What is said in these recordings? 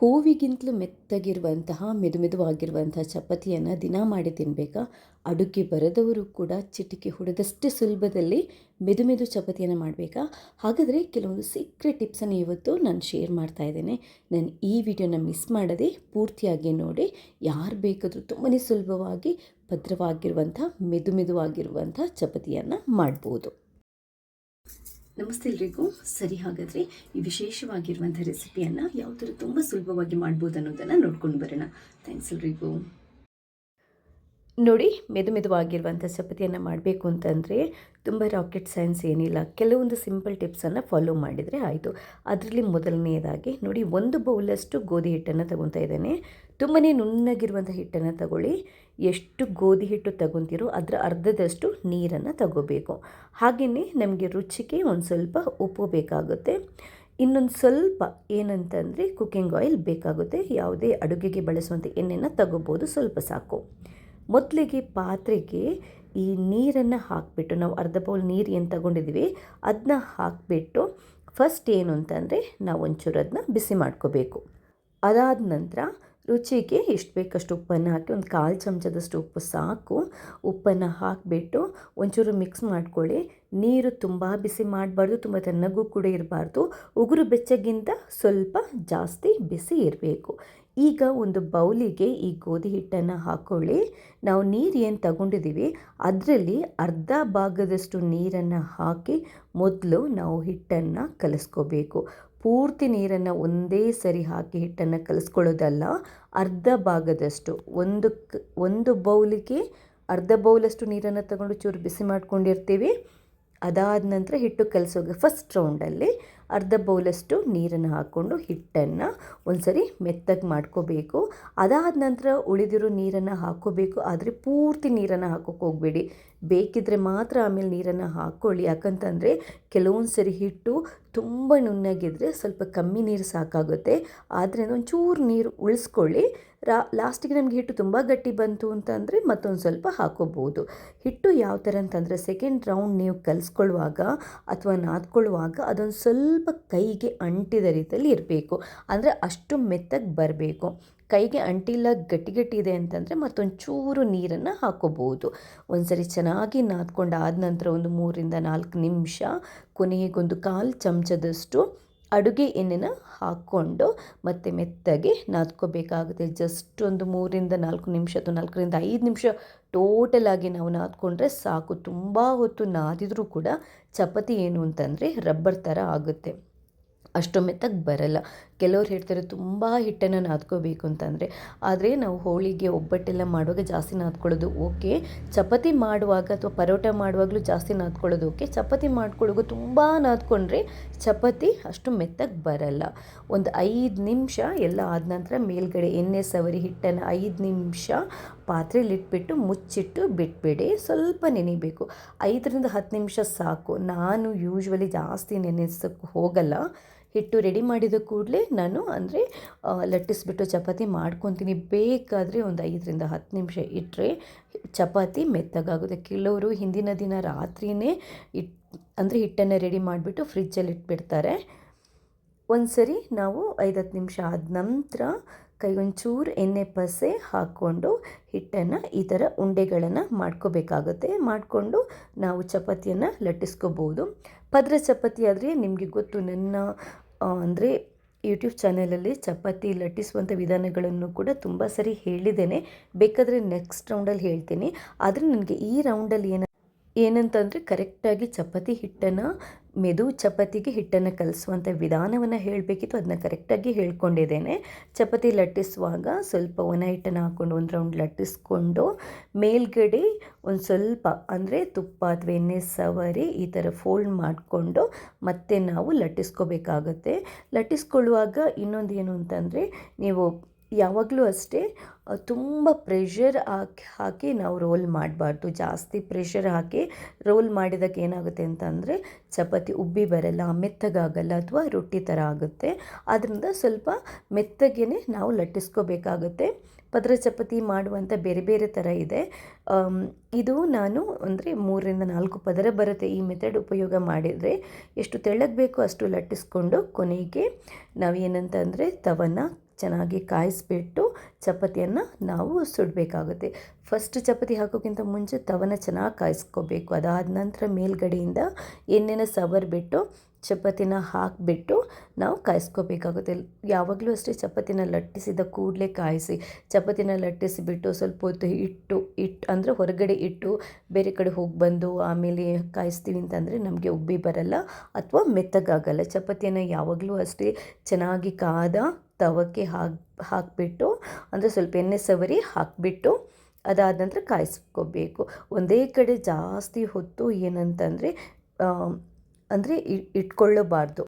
ಹೂವಿಗಿಂತಲೂ ಮೆತ್ತಗಿರುವಂತಹ ಮೆದು ಮೆದುವಾಗಿರುವಂತಹ ಚಪಾತಿಯನ್ನು ದಿನ ಮಾಡಿ ತಿನ್ನಬೇಕಾ ಅಡುಗೆ ಬರದವರು ಕೂಡ ಚಿಟಿಕೆ ಹೊಡೆದಷ್ಟು ಸುಲಭದಲ್ಲಿ ಮೆದು ಮೆದು ಚಪಾತಿಯನ್ನು ಮಾಡಬೇಕಾ? ಹಾಗಾದರೆ ಕೆಲವೊಂದು ಸೀಕ್ರೆಟ್ ಟಿಪ್ಸನ್ನು ಇವತ್ತು ನಾನು ಶೇರ್ ಮಾಡ್ತಾ ಇದ್ದೇನೆ. ನಾನು ಈ ವಿಡಿಯೋನ ಮಿಸ್ ಮಾಡದೆ ಪೂರ್ತಿಯಾಗಿ ನೋಡಿ, ಯಾರು ಬೇಕಾದರೂ ತುಂಬಾ ಸುಲಭವಾಗಿ ಭದ್ರವಾಗಿರುವಂಥ ಮೆದು ಮೆದುವಾಗಿರುವಂಥ ಚಪಾತಿಯನ್ನು ಮಾಡ್ಬೋದು. ನಮಸ್ತೆ ಎಲ್ರಿಗೂ. ಸರಿ ಹಾಗಾದರೆ ಈ ವಿಶೇಷವಾಗಿರುವಂಥ ರೆಸಿಪಿಯನ್ನು ಯಾವ ಥರ ತುಂಬ ಸುಲಭವಾಗಿ ಮಾಡ್ಬೋದು ಅನ್ನೋದನ್ನು ನೋಡ್ಕೊಂಡು ಬರೋಣ. ಥ್ಯಾಂಕ್ಸ್ ಎಲ್ರಿಗೂ. ನೋಡಿ, ಮೆದು ಮೆದುವಾಗಿರುವಂಥ ಚಪಾತಿಯನ್ನು ಮಾಡಬೇಕು ಅಂತಂದರೆ ತುಂಬ ರಾಕೆಟ್ ಸೈನ್ಸ್ ಏನಿಲ್ಲ. ಕೆಲವೊಂದು ಸಿಂಪಲ್ ಟಿಪ್ಸನ್ನು ಫಾಲೋ ಮಾಡಿದರೆ ಆಯಿತು. ಅದರಲ್ಲಿ ಮೊದಲನೆಯದಾಗಿ ನೋಡಿ, ಒಂದು ಬೌಲಷ್ಟು ಗೋಧಿ ಹಿಟ್ಟನ್ನು ತಗೊತಾ ಇದ್ದೇನೆ. ತುಂಬಾ ನುಣ್ಣಗಿರುವಂಥ ಹಿಟ್ಟನ್ನು ತಗೊಳ್ಳಿ. ಎಷ್ಟು ಗೋಧಿ ಹಿಟ್ಟು ತಗೊತೀರೋ ಅದರ ಅರ್ಧದಷ್ಟು ನೀರನ್ನು ತಗೋಬೇಕು. ಹಾಗೆಯೇ ನಮಗೆ ರುಚಿಗೆ ಒಂದು ಸ್ವಲ್ಪ ಉಪ್ಪು ಬೇಕಾಗುತ್ತೆ. ಇನ್ನೊಂದು ಸ್ವಲ್ಪ ಏನಂತಂದರೆ ಕುಕ್ಕಿಂಗ್ ಆಯಿಲ್ ಬೇಕಾಗುತ್ತೆ. ಯಾವುದೇ ಅಡುಗೆಗೆ ಬಳಸುವಂಥ ಎಣ್ಣೆನ ತಗೋಬೋದು, ಸ್ವಲ್ಪ ಸಾಕು. ಮೊದಲಿಗೆ ಪಾತ್ರೆಗೆ ಈ ನೀರನ್ನು ಹಾಕಿಬಿಟ್ಟು, ನಾವು ಅರ್ಧ ಬೌಲ್ ನೀರು ಏನು ತಗೊಂಡಿದ್ದೀವಿ ಅದನ್ನ ಹಾಕಿಬಿಟ್ಟು ಫಸ್ಟ್ ಏನು ಅಂತಂದರೆ ನಾವು ಒಂಚೂರು ಅದನ್ನ ಬಿಸಿ ಮಾಡ್ಕೋಬೇಕು. ಅದಾದ ನಂತರ ರುಚಿಗೆ ಎಷ್ಟು ಬೇಕಷ್ಟು ಉಪ್ಪನ್ನು ಹಾಕಿ ಒಂದು ಕಾಲು ಚಮಚದಷ್ಟು ಉಪ್ಪು ಸಾಕು. ಉಪ್ಪನ್ನು ಹಾಕಿಬಿಟ್ಟು ಒಂಚೂರು ಮಿಕ್ಸ್ ಮಾಡ್ಕೊಳ್ಳಿ. ನೀರು ತುಂಬ ಬಿಸಿ ಮಾಡಬಾರ್ದು, ತುಂಬ ತಣ್ಣಗೂ ಕೂಡ ಇರಬಾರ್ದು. ಉಗುರು ಬೆಚ್ಚಗಿಂತ ಸ್ವಲ್ಪ ಜಾಸ್ತಿ ಬಿಸಿ ಇರಬೇಕು. ಈಗ ಒಂದು ಬೌಲಿಗೆ ಈ ಗೋಧಿ ಹಿಟ್ಟನ್ನು ಹಾಕ್ಕೊಳ್ಳಿ ನಾವು ನೀರು ಏನು ತಗೊಂಡಿದ್ದೀವಿ, ಅದರಲ್ಲಿ ಅರ್ಧ ಭಾಗದಷ್ಟು ನೀರನ್ನು ಹಾಕಿ ಮೊದಲು ನಾವು ಹಿಟ್ಟನ್ನು ಕಲಿಸ್ಕೋಬೇಕು. ಪೂರ್ತಿ ನೀರನ್ನು ಒಂದೇ ಸರಿ ಹಾಕಿ ಹಿಟ್ಟನ್ನು ಕಲಿಸ್ಕೊಳ್ಳೋದಲ್ಲ, ಅರ್ಧ ಭಾಗದಷ್ಟು. ಒಂದು ಕ ಒಂದು ಬೌಲಿಗೆ ಅರ್ಧ ಬೌಲಷ್ಟು ನೀರನ್ನು ತಗೊಂಡು ಚೂರು ಬಿಸಿ ಮಾಡ್ಕೊಂಡಿರ್ತೀವಿ. ಅದಾದ ನಂತರ ಹಿಟ್ಟು ಕಲಸೋಗೆ ಫಸ್ಟ್ ರೌಂಡಲ್ಲಿ ಅರ್ಧ ಬೌಲಷ್ಟು ನೀರನ್ನು ಹಾಕ್ಕೊಂಡು ಹಿಟ್ಟನ್ನು ಒಂದು ಸರಿ ಮೆತ್ತಗೆ ಮಾಡ್ಕೋಬೇಕು. ಅದಾದ ನಂತರ ಉಳಿದಿರೋ ನೀರನ್ನು ಹಾಕ್ಕೋಬೇಕು. ಆದರೆ ಪೂರ್ತಿ ನೀರನ್ನು ಹಾಕೋಕೆ ಹೋಗಬೇಡಿ. ಬೇಕಿದ್ದರೆ ಮಾತ್ರ ಆಮೇಲೆ ನೀರನ್ನು ಹಾಕ್ಕೊಳ್ಳಿ. ಯಾಕಂತಂದರೆ ಕೆಲವೊಂದು ಸರಿ ಹಿಟ್ಟು ತುಂಬ ನುಣ್ಣಗಿದ್ರೆ ಸ್ವಲ್ಪ ಕಮ್ಮಿ ನೀರು ಸಾಕಾಗುತ್ತೆ. ಆದರೆ ಒಂಚೂರು ನೀರು ಉಳಿಸ್ಕೊಳ್ಳಿ. ರಾ, ಲಾಸ್ಟಿಗೆ ನಮಗೆ ಹಿಟ್ಟು ತುಂಬ ಗಟ್ಟಿ ಬಂತು ಅಂತಂದರೆ ಮತ್ತೊಂದು ಸ್ವಲ್ಪ ಹಾಕೋಬೋದು. ಹಿಟ್ಟು ಯಾವ ಥರ ಅಂತಂದರೆ ಸೆಕೆಂಡ್ ರೌಂಡ್ ನೀವು ಕಲಿಸ್ಕೊಳ್ಳುವಾಗ ಅಥವಾ ನಾದ್ಕೊಳ್ಳುವಾಗ ಅದೊಂದು ಸ್ವಲ್ಪ ಕೈಗೆ ಅಂಟಿದ ರೀತಿಯಲ್ಲಿ ಇರಬೇಕು. ಅಂದರೆ ಅಷ್ಟು ಮೆತ್ತಗೆ ಬರಬೇಕು. ಕೈಗೆ ಅಂಟಿಲ್ಲ ಗಟ್ಟಿ ಗಟ್ಟಿ ಇದೆ ಅಂತಂದರೆ ಮತ್ತೊಂದು ಚೂರು ನೀರನ್ನು ಹಾಕೋಬಹುದು. ಒಂದ್ಸರಿ ಚೆನ್ನಾಗಿ ನಾದ್ಕೊಂಡು ಆದ ನಂತರ ಒಂದು ಮೂರಿಂದ ನಾಲ್ಕು ನಿಮಿಷ ಕೊನೆಗೊಂದು ಕಾಲು ಚಮಚದಷ್ಟು ಅಡುಗೆ ಎಣ್ಣೆನ ಹಾಕ್ಕೊಂಡು ಮತ್ತೆ ಮೆತ್ತಗೆ ನಾದ್ಕೋಬೇಕಾಗುತ್ತೆ. ಜಸ್ಟ್ ಒಂದು ಮೂರಿಂದ ನಾಲ್ಕು ನಿಮಿಷ ಅಥವಾ ನಾಲ್ಕರಿಂದ ಐದು ನಿಮಿಷ ಟೋಟಲಾಗಿ ನಾವು ನಾದ್ಕೊಂಡ್ರೆ ಸಾಕು. ತುಂಬ ಹೊತ್ತು ನಾದಿದರೂ ಕೂಡ ಚಪಾತಿ ಏನು ಅಂತಂದರೆ ರಬ್ಬರ್ ಥರ ಆಗುತ್ತೆ. ಅಷ್ಟು ಮೆತ್ತಗೆ ಬರಲ್ಲ. ಕೆಲವ್ರು ಹೇಳ್ತಾರೆ ತುಂಬ ಹಿಟ್ಟನ್ನು ನಾದ್ಕೋಬೇಕು ಅಂತಂದರೆ, ಆದರೆ ನಾವು ಹೋಳಿಗೆ, ಒಬ್ಬಟ್ಟೆಲ್ಲ ಮಾಡುವಾಗ ಜಾಸ್ತಿ ನಾದ್ಕೊಳ್ಳೋದು ಓಕೆ. ಚಪಾತಿ ಮಾಡುವಾಗ ಅಥವಾ ಪರೋಟ ಮಾಡುವಾಗಲೂ ಜಾಸ್ತಿ ನಾದ್ಕೊಳ್ಳೋದು ಓಕೆ. ಚಪಾತಿ ಮಾಡ್ಕೊಳ್ಳೋದು ತುಂಬ ನಾದ್ಕೊಂಡ್ರೆ ಚಪಾತಿ ಅಷ್ಟು ಮೆತ್ತಗೆ ಬರಲ್ಲ. ಒಂದು ಐದು ನಿಮಿಷ ಎಲ್ಲ ಆದ ನಂತರ ಮೇಲ್ಗಡೆ ಎಣ್ಣೆ ಸವರಿ ಹಿಟ್ಟನ್ನು ಐದು ನಿಮಿಷ ಪಾತ್ರೆಯಲ್ಲಿಟ್ಬಿಟ್ಟು ಮುಚ್ಚಿಟ್ಟು ಬಿಟ್ಬಿಡಿ. ಸ್ವಲ್ಪ ನೆನಿಬೇಕು. ಐದರಿಂದ ಹತ್ತು ನಿಮಿಷ ಸಾಕು. ನಾನು ಯೂಶ್ವಲಿ ಜಾಸ್ತಿ ನೆನೆಸೋಕ್ಕೆ ಹೋಗಲ್ಲ. ಹಿಟ್ಟು ರೆಡಿ ಮಾಡಿದ ಕೂಡಲೇ ನಾನು ಅಂದರೆ ಲಟ್ಟಿಸ್ಬಿಟ್ಟು ಚಪಾತಿ ಮಾಡ್ಕೊತೀನಿ. ಬೇಕಾದರೆ ಒಂದು ಐದರಿಂದ ಹತ್ತು ನಿಮಿಷ ಇಟ್ಟರೆ ಚಪಾತಿ ಮೆತ್ತಗಾಗುತ್ತೆ. ಕೆಲವರು ಹಿಂದಿನ ದಿನ ರಾತ್ರಿಯೇ ಇಟ್ ಅಂದರೆ ಹಿಟ್ಟನ್ನು ರೆಡಿ ಮಾಡಿಬಿಟ್ಟು ಫ್ರಿಜ್ಜಲ್ಲಿ ಇಟ್ಬಿಡ್ತಾರೆ. ಒಂದು ಸರಿ ನಾವು ಐದು ಹತ್ತು ನಿಮಿಷ ಆದ ನಂತರ ಕೈಗೊಂಚೂರು ಎಣ್ಣೆ ಪಸೆ ಹಾಕ್ಕೊಂಡು ಹಿಟ್ಟನ್ನು ಈ ಥರ ಉಂಡೆಗಳನ್ನು ಮಾಡ್ಕೋಬೇಕಾಗುತ್ತೆ. ಮಾಡಿಕೊಂಡು ನಾವು ಚಪಾತಿಯನ್ನು ಲಟ್ಟಿಸ್ಕೋಬೋದು. ಪದ್ರ ಚಪಾತಿ ಆದರೆ ನಿಮಗೆ ಗೊತ್ತು, ನನ್ನ ಅಂದರೆ ಯೂಟ್ಯೂಬ್ ಚಾನಲಲ್ಲಿ ಚಪಾತಿ ಲಟ್ಟಿಸುವಂಥ ವಿಧಾನಗಳನ್ನು ಕೂಡ ತುಂಬ ಸರಿ ಹೇಳಿದ್ದೇನೆ. ಬೇಕಾದರೆ ನೆಕ್ಸ್ಟ್ ರೌಂಡಲ್ಲಿ ಹೇಳ್ತೀನಿ. ಆದರೆ ನನಗೆ ಈ ರೌಂಡಲ್ಲಿ ಏನ ಏನಂತಂದರೆ ಕರೆಕ್ಟಾಗಿ ಚಪಾತಿ ಹಿಟ್ಟನ್ನು, ಮೆದು ಚಪಾತಿಗೆ ಹಿಟ್ಟನ್ನು ಕಲಿಸುವಂಥ ವಿಧಾನವನ್ನು ಹೇಳಬೇಕಿತ್ತು ಅದನ್ನ ಕರೆಕ್ಟಾಗಿ ಹೇಳ್ಕೊಂಡಿದ್ದೇನೆ. ಚಪಾತಿ ಲಟ್ಟಿಸುವಾಗ ಸ್ವಲ್ಪ ಒಣ ಹಿಟ್ಟನ್ನು ಹಾಕ್ಕೊಂಡು, ಒಂದು ರೌಂಡ್ ಲಟ್ಟಿಸ್ಕೊಂಡು, ಮೇಲ್ಗಡೆ ಒಂದು ಸ್ವಲ್ಪ ಅಂದರೆ ತುಪ್ಪ ಅಥವಾ ಎಣ್ಣೆ ಸವರಿ ಈ ಥರ ಫೋಲ್ಡ್ ಮಾಡಿಕೊಂಡು ಮತ್ತೆ ನಾವು ಲಟ್ಟಿಸ್ಕೋಬೇಕಾಗತ್ತೆ. ಲಟ್ಟಿಸ್ಕೊಳ್ಳುವಾಗ ಇನ್ನೊಂದು ಏನು ಅಂತಂದರೆ ನೀವು ಯಾವಾಗಲೂ ಅಷ್ಟೇ ತುಂಬ ಪ್ರೆಷರ್ ಹಾಕಿ ಹಾಕಿ ನಾವು ರೋಲ್ ಮಾಡಬಾರ್ದು. ಜಾಸ್ತಿ ಪ್ರೆಷರ್ ಹಾಕಿ ರೋಲ್ ಮಾಡಿದಾಗ ಏನಾಗುತ್ತೆ ಅಂತಂದರೆ, ಚಪಾತಿ ಉಬ್ಬಿ ಬರಲ್ಲ, ಮೆತ್ತಗಾಗಲ್ಲ ಅಥವಾ ರೊಟ್ಟಿ ಥರ ಆಗುತ್ತೆ. ಆದ್ದರಿಂದ ಸ್ವಲ್ಪ ಮೆತ್ತಗೇ ನಾವು ಲಟ್ಟಿಸ್ಕೋಬೇಕಾಗುತ್ತೆ. ಪದ್ರ ಚಪಾತಿ ಮಾಡುವಂಥ ಬೇರೆ ಬೇರೆ ಥರ ಇದೆ. ಇದು ನಾನು ಅಂದರೆ ಮೂರರಿಂದ ನಾಲ್ಕು ಪದರ ಬರುತ್ತೆ ಈ ಮೆಥಡ್ ಉಪಯೋಗ ಮಾಡಿದರೆ. ಎಷ್ಟು ತೆಳ್ಳಗೆ ಬೇಕೋ ಅಷ್ಟು ಲಟ್ಟಿಸ್ಕೊಂಡು ಕೊನೆಗೆ ನಾವು ಏನಂತಂದರೆ ತವನ ಚೆನ್ನಾಗಿ ಕಾಯಿಸ್ಬಿಟ್ಟು ಚಪಾತಿಯನ್ನು ನಾವು ಸುಡಬೇಕಾಗುತ್ತೆ. ಫಸ್ಟ್ ಚಪಾತಿ ಹಾಕೋಕ್ಕಿಂತ ಮುಂಚೆ ತವನ ಚೆನ್ನಾಗಿ ಕಾಯಿಸ್ಕೋಬೇಕು. ಅದಾದ ನಂತರ ಮೇಲ್ಗಡೆಯಿಂದ ಎಣ್ಣೆನ ಸವರ್ಬಿಟ್ಟು ಚಪಾತಿನ ಹಾಕಿಬಿಟ್ಟು ನಾವು ಕಾಯಿಸ್ಕೋಬೇಕಾಗುತ್ತೆ. ಯಾವಾಗಲೂ ಅಷ್ಟೇ ಚಪಾತಿನ ಲಟ್ಟಿಸಿದ ಕೂಡಲೇ ಕಾಯಿಸಿ, ಚಪಾತಿನ ಲಟ್ಟಿಸಿಬಿಟ್ಟು ಸ್ವಲ್ಪ ಹೊತ್ತು ಇಟ್ಟು ಇಟ್ಟು ಅಂದರೆ ಹೊರಗಡೆ ಇಟ್ಟು ಬೇರೆ ಕಡೆ ಹೋಗಿ ಬಂದು ಆಮೇಲೆ ಕಾಯಿಸ್ತೀವಿ ಅಂತಂದರೆ ನಮಗೆ ಉಬ್ಬಿ ಬರಲ್ಲ ಅಥವಾ ಮೆತ್ತಗಾಗಲ್ಲ. ಚಪಾತಿಯನ್ನು ಯಾವಾಗಲೂ ಅಷ್ಟೇ ಚೆನ್ನಾಗಿ ಕಾದ ತವಕ್ಕೆ ಹಾಕಿ, ಹಾಕಿಬಿಟ್ಟು ಅಂದರೆ ಸ್ವಲ್ಪ ಎಣ್ಣೆ ಸವರಿ ಹಾಕಿಬಿಟ್ಟು ಅದಾದ ನಂತರ ಕಾಯಿಸ್ಕೋಬೇಕು. ಒಂದೇ ಕಡೆ ಜಾಸ್ತಿ ಹೊತ್ತು ಏನಂತಂದರೆ ಅಂದರೆ ಇಟ್ಕೊಳ್ಳಬಾರ್ದು.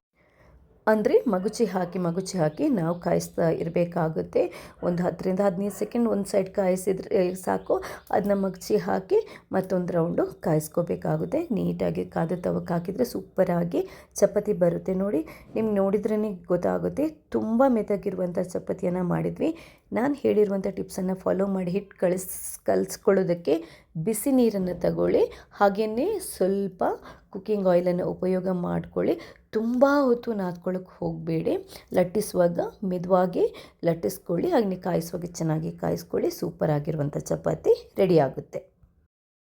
ಅಂದರೆ ಮಗುಚಿ ಹಾಕಿ ಮಗುಚಿ ಹಾಕಿ ನಾವು ಕಾಯಿಸ್ತಾ ಇರಬೇಕಾಗುತ್ತೆ. ಒಂದು ಹತ್ತರಿಂದ ಹದಿನೈದು ಸೆಕೆಂಡ್ ಒಂದು ಸೈಡ್ ಕಾಯಿಸಿದ್ರೆ ಸಾಕು. ಅದನ್ನ ಮಗುಚಿ ಹಾಕಿ ಮತ್ತೊಂದು ರೌಂಡು ಕಾಯಿಸ್ಕೋಬೇಕಾಗುತ್ತೆ. ನೀಟಾಗಿ ಕಾದ ತವಕ್ಕೆ ಹಾಕಿದರೆ ಸೂಪರಾಗಿ ಚಪಾತಿ ಬರುತ್ತೆ ನೋಡಿ. ನಿಮ್ಗೆ ನೋಡಿದ್ರೇ ಗೊತ್ತಾಗುತ್ತೆ. ತುಂಬ ಮೆತ್ತಗಿರುವಂಥ ಚಪಾತಿಯನ್ನು ಮಾಡಿದ್ವಿ. ನಾನು ಹೇಳಿರುವಂಥ ಟಿಪ್ಸನ್ನು ಫಾಲೋ ಮಾಡಿ ಹಿಟ್ಟು ಕಳಿಸ್, ಕಲಿಸ್ಕೊಳ್ಳೋದಕ್ಕೆ ಬಿಸಿ ನೀರನ್ನು ತಗೊಳ್ಳಿ, ಹಾಗೆಯೇ ಸ್ವಲ್ಪ ಕುಕ್ಕಿಂಗ್ ಆಯಿಲನ್ನು ಉಪಯೋಗ ಮಾಡಿಕೊಳ್ಳಿ. ತುಂಬ ಹೊತ್ತು ನಾದ್ಕೊಳ್ಳೋಕೆ ಹೋಗಬೇಡಿ. ಲಟ್ಟಿಸುವಾಗ ಮೆದುವಾಗಿ ಲಟ್ಟಿಸ್ಕೊಳ್ಳಿ ಹಾಗೆ ಕಾಯಿಸುವಾಗ ಚೆನ್ನಾಗಿ ಕಾಯಿಸ್ಕೊಳ್ಳಿ, ಸೂಪರ್ ಆಗಿರುವಂಥ ಚಪಾತಿ ರೆಡಿ ಆಗುತ್ತೆ.